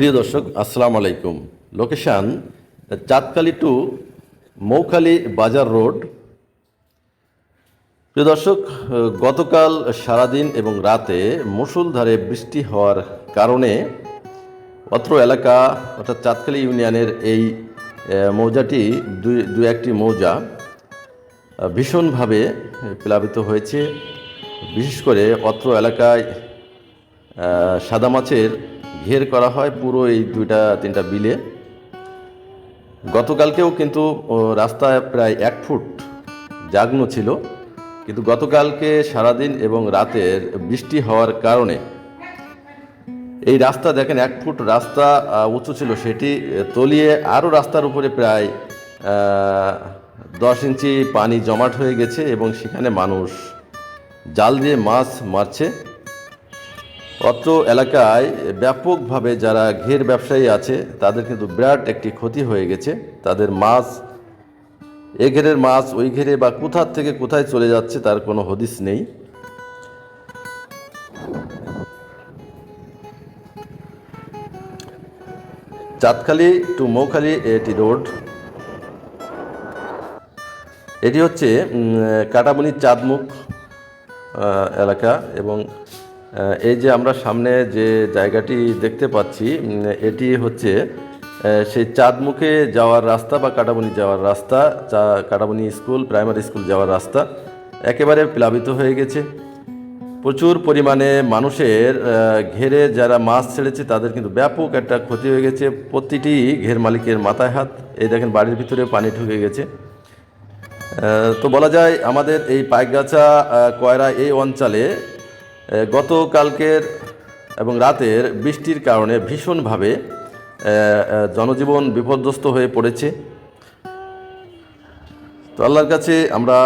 প্রিয় দর্শক, আসসালামু আলাইকুম। লোকেশান চাঁদকালি টু মৌখালি বাজার রোড প্রিয় দর্শক, গতকাল সারাদিন এবং রাতে মুষলধারে বৃষ্টি হওয়ার কারণে অত্র এলাকা, অর্থাৎ চাঁদকালি ইউনিয়নের এই মৌজাটি, দুই দু একটি মৌজা ভীষণভাবে প্লাবিত হয়েছে। বিশেষ করে অত্র এলাকায় সাদা মাছের ঘের করা হয় পুরো এই দুইটা, তিনটা বিলে। গতকালকেও কিন্তু রাস্তায় প্রায় এক ফুট জাগ্ন ছিল। কিন্তু গতকালকে সারাদিন এবং রাতের বৃষ্টি হওয়ার কারণে এই রাস্তা দেখেন, এক ফুট রাস্তা উঁচু ছিল সেটি তলিয়ে আরও রাস্তার উপরে প্রায় দশ ইঞ্চি পানি জমাট হয়ে গেছে এবং সেখানে মানুষ জাল দিয়ে মাছ মারছে। অত্র এলাকায় ব্যাপকভাবে যারা ঘের ব্যবসায়ী আছে, তাদের কিন্তু বিরাট একটি ক্ষতি হয়ে গেছে। তাদের মাছ, এ ঘেরের মাছ ওই ঘেরে বা কোথার থেকে কোথায় চলে যাচ্ছে তার কোনো হদিস নেই। চাঁদখালি টু মৌখালি এটি রোড। এটি হচ্ছে কাটাবনি চাঁদমুখ এলাকা এবং এই যে আমরা সামনে যে জায়গাটি দেখতে পাচ্ছি এটি হচ্ছে সেই চাঁদমুখে যাওয়ার রাস্তা বা কাটাবনি যাওয়ার রাস্তা চা কাটাবনি স্কুল প্রাইমারি স্কুল যাওয়ার রাস্তা একেবারে প্লাবিত হয়ে গেছে। প্রচুর পরিমাণে মানুষের ঘেরে যারা মাছ ছেড়েছে তাদের কিন্তু ব্যাপক একটা ক্ষতি হয়ে গেছে। প্রতিটি ঘের মালিকের মাথায় হাত এই দেখেন বাড়ির ভিতরে পানি ঢুকে গেছে। তো বলা যায় আমাদের এই আহ, কয়রা এই অঞ্চলে গতকালকের এবং রাতের বৃষ্টির কারণে ভীষণভাবে জনজীবন বিপর্যস্ত হয়ে পড়েছে। তো আল্লাহর কাছে আমরা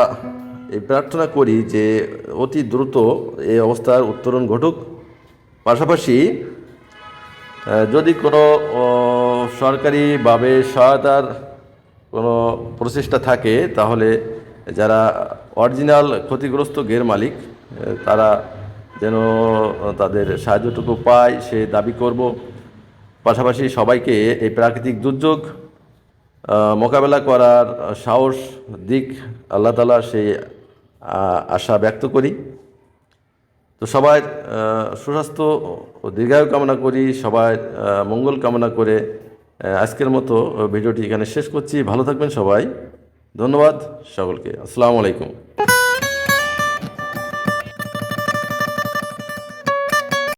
এই প্রার্থনা করি যে অতি দ্রুত এই অবস্থার উত্তরণ ঘটুক। পাশাপাশি যদি কোনো সরকারিভাবে সহায়তার কোনো প্রচেষ্টা থাকে, তাহলে যারা অরিজিনাল ক্ষতিগ্রস্ত গের মালিক তারা যেন তাদের সাহায্যটুকু পায়, সে দাবি করব। পাশাপাশি সবাইকে এই প্রাকৃতিক দুর্যোগ মোকাবেলা করার সাহস, দিক আল্লাহ তালা সেই আশা ব্যক্ত করি। তো সবাই সুস্বাস্থ্য ও দীর্ঘায়ু কামনা করি, সবাই মঙ্গল কামনা করে আজকের মতো ভিডিওটি এখানে শেষ করছি। ভালো থাকবেন সবাই। ধন্যবাদ সকলকে। আসসালামু আলাইকুম।